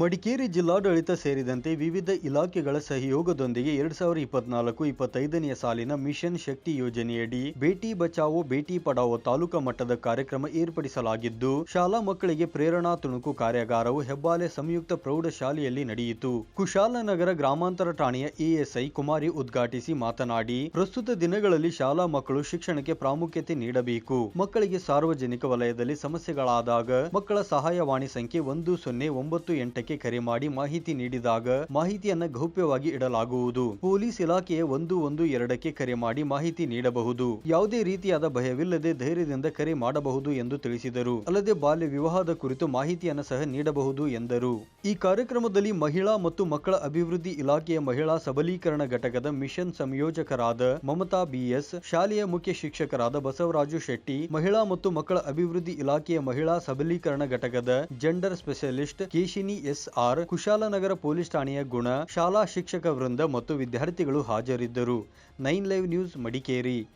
ಮಡಿಕೇರಿ ಜಿಲ್ಲಾಡಳಿತ ಸೇರಿದಂತೆ ವಿವಿಧ ಇಲಾಖೆಗಳ ಸಹಯೋಗದೊಂದಿಗೆ ಎರಡ್ ಸಾವಿರದ ಇಪ್ಪತ್ನಾಲ್ಕು ಇಪ್ಪತ್ತೈದನೆಯ ಸಾಲಿನ ಮಿಷನ್ ಶಕ್ತಿ ಯೋಜನೆಯಡಿ ಬೇಟಿ ಬಚಾವೋ, ಬೇಟಿ ಪಡಾವೋ ತಾಲೂಕಾ ಮಟ್ಟದ ಕಾರ್ಯಕ್ರಮ ಏರ್ಪಡಿಸಲಾಗಿದ್ದು, ಶಾಲಾ ಮಕ್ಕಳಿಗೆ ಪ್ರೇರಣಾ ತುಣುಕು ಕಾರ್ಯಾಗಾರವು ಹೆಬ್ಬಾಲೆ ಸಂಯುಕ್ತ ಪ್ರೌಢಶಾಲೆಯಲ್ಲಿ ನಡೆಯಿತು. ಕುಶಾಲನಗರ ಗ್ರಾಮಾಂತರ ಠಾಣೆಯ ಎಎಸ್ಐ ಕುಮಾರಿ ಉದ್ಘಾಟಿಸಿ ಮಾತನಾಡಿ, ಪ್ರಸ್ತುತ ದಿನಗಳಲ್ಲಿ ಶಾಲಾ ಮಕ್ಕಳು ಶಿಕ್ಷಣಕ್ಕೆ ಪ್ರಾಮುಖ್ಯತೆ ನೀಡಬೇಕು. ಮಕ್ಕಳಿಗೆ ಸಾರ್ವಜನಿಕ ವಲಯದಲ್ಲಿ ಸಮಸ್ಯೆಗಳಾದಾಗ ಮಕ್ಕಳ ಸಹಾಯವಾಣಿ ಸಂಖ್ಯೆ ಒಂದು ಸೊನ್ನೆ ಒಂಬತ್ತು ಎಂಟಕ್ಕೆ ಕರೆ ಮಾಡಿ ಮಾಹಿತಿ ನೀಡಿದಾಗ ಮಾಹಿತಿಯನ್ನು ಗೌಪ್ಯವಾಗಿ ಇಡಲಾಗುವುದು. ಪೊಲೀಸ್ ಇಲಾಖೆಯ ಒಂದು ಒಂದು ಎರಡಕ್ಕೆ ಕರೆ ಮಾಡಿ ಮಾಹಿತಿ ನೀಡಬಹುದು. ಯಾವುದೇ ರೀತಿಯಾದ ಭಯವಿಲ್ಲದೆ ಧೈರ್ಯದಿಂದ ಕರೆ ಮಾಡಬಹುದು ಎಂದು ತಿಳಿಸಿದರು. ಅಲ್ಲದೆ ಬಾಲ್ಯ ವಿವಾಹದ ಕುರಿತು ಮಾಹಿತಿಯನ್ನು ಸಹ ನೀಡಬಹುದು ಎಂದರು. ಈ ಕಾರ್ಯಕ್ರಮದಲ್ಲಿ ಮಹಿಳಾ ಮತ್ತು ಮಕ್ಕಳ ಅಭಿವೃದ್ಧಿ ಇಲಾಖೆಯ ಮಹಿಳಾ ಸಬಲೀಕರಣ ಘಟಕದ ಮಿಷನ್ ಸಂಯೋಜಕರಾದ ಮಮತಾ ಬಿಎಸ್, ಶಾಲೆಯ ಮುಖ್ಯ ಶಿಕ್ಷಕರಾದ ಬಸವರಾಜು ಶೆಟ್ಟಿ, ಮಹಿಳಾ ಮತ್ತು ಮಕ್ಕಳ ಅಭಿವೃದ್ಧಿ ಇಲಾಖೆಯ ಮಹಿಳಾ ಸಬಲೀಕರಣ ಘಟಕದ gender specialist Keshini R Kushalanagar police ಠಾಣೆಯ ಗುಣ ಶಾಲಾ ಶಿಕ್ಷಕ ವೃಂದ ಮತ್ತು ವಿದ್ಯಾರ್ಥಿಗಳು ಹಾಜರಿದ್ದರು. Nine live news Madikeri.